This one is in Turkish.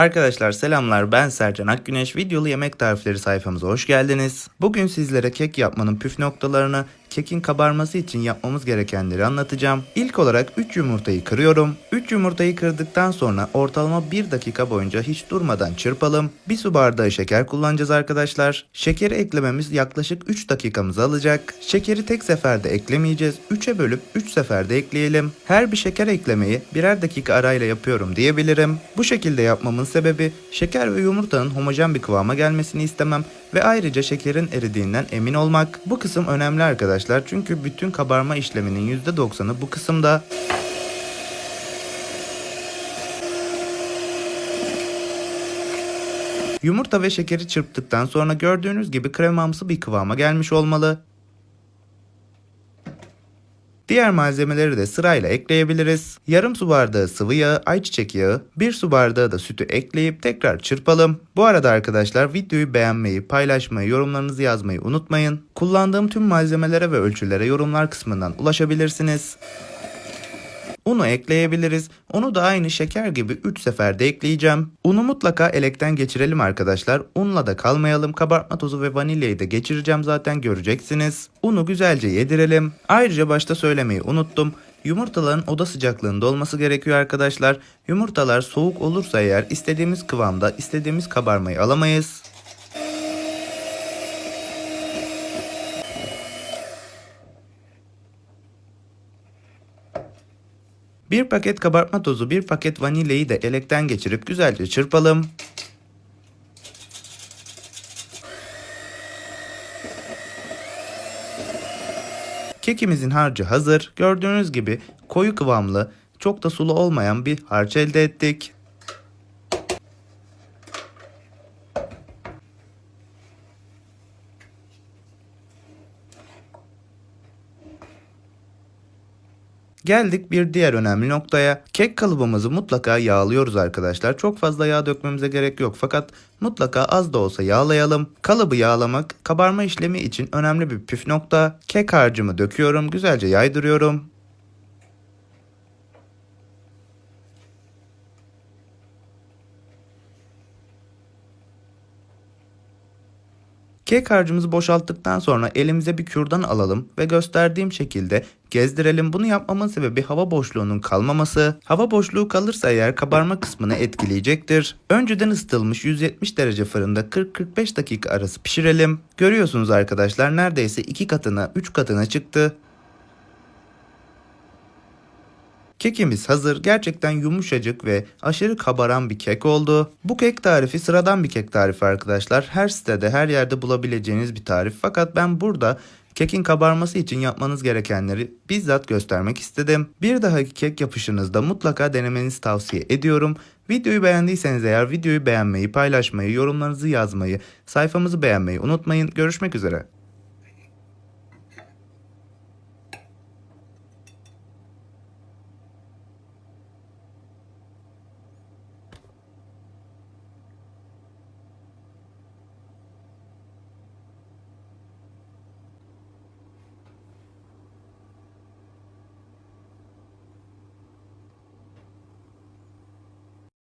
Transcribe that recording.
Arkadaşlar selamlar ben Sercan Akgüneş videolu yemek tarifleri sayfamıza hoş geldiniz. Bugün sizlere kek yapmanın püf noktalarını, kekin kabarması için yapmamız gerekenleri anlatacağım. İlk olarak 3 yumurtayı kırıyorum. 3 yumurtayı kırdıktan sonra ortalama 1 dakika boyunca hiç durmadan çırpalım. 1 su bardağı şeker kullanacağız arkadaşlar. Şekeri eklememiz yaklaşık 3 dakikamızı alacak. Şekeri tek seferde eklemeyeceğiz. 3'e bölüp 3 seferde ekleyelim. Her bir şeker eklemeyi birer dakika arayla yapıyorum diyebilirim. Bu şekilde yapmamın sebebi şeker ve yumurtanın homojen bir kıvama gelmesini istemem ve ayrıca şekerin eridiğinden emin olmak. Bu kısım önemli arkadaşlar çünkü bütün kabarma işleminin %90'ı bu kısımda. Yumurta ve şekeri çırptıktan sonra gördüğünüz gibi kremamsı bir kıvama gelmiş olmalı. Diğer malzemeleri de sırayla ekleyebiliriz. Yarım su bardağı sıvı yağı, ayçiçek yağı, 1 su bardağı da sütü ekleyip tekrar çırpalım. Bu arada arkadaşlar videoyu beğenmeyi, paylaşmayı, yorumlarınızı yazmayı unutmayın. Kullandığım tüm malzemelere ve ölçülere yorumlar kısmından ulaşabilirsiniz. Unu ekleyebiliriz. Onu da aynı şeker gibi 3 seferde ekleyeceğim. Unu mutlaka elekten geçirelim arkadaşlar. Unla da kalmayalım. Kabartma tozu ve vanilyayı da geçireceğim zaten göreceksiniz. Unu güzelce yedirelim. Ayrıca başta söylemeyi unuttum. Yumurtaların oda sıcaklığında olması gerekiyor arkadaşlar. Yumurtalar soğuk olursa eğer istediğimiz kıvamda istediğimiz kabarmayı alamayız. Bir paket kabartma tozu, bir paket vanilyayı da elekten geçirip güzelce çırpalım. Kekimizin harcı hazır. Gördüğünüz gibi koyu kıvamlı, çok da sulu olmayan bir harç elde ettik. Geldik bir diğer önemli noktaya. Kek kalıbımızı mutlaka yağlıyoruz arkadaşlar. Çok fazla yağ dökmemize gerek yok fakat mutlaka az da olsa yağlayalım. Kalıbı yağlamak kabarma işlemi için önemli bir püf nokta. Kek harcımı döküyorum, güzelce yaydırıyorum. Kek harcımızı boşalttıktan sonra elimize bir kürdan alalım ve gösterdiğim şekilde gezdirelim. Bunu yapmamın sebebi hava boşluğunun kalmaması. Hava boşluğu kalırsa eğer kabarma kısmını etkileyecektir. Önceden ısıtılmış 170 derece fırında 40-45 dakika arası pişirelim. Görüyorsunuz arkadaşlar neredeyse 2 katına 3 katına çıktı. Kekimiz hazır. Gerçekten yumuşacık ve aşırı kabaran bir kek oldu. Bu kek tarifi sıradan bir kek tarifi arkadaşlar. Her sitede, her yerde bulabileceğiniz bir tarif. Fakat ben burada kekin kabarması için yapmanız gerekenleri bizzat göstermek istedim. Bir dahaki kek yapışınızda mutlaka denemenizi tavsiye ediyorum. Videoyu beğendiyseniz eğer videoyu beğenmeyi, paylaşmayı, yorumlarınızı yazmayı, sayfamızı beğenmeyi unutmayın. Görüşmek üzere.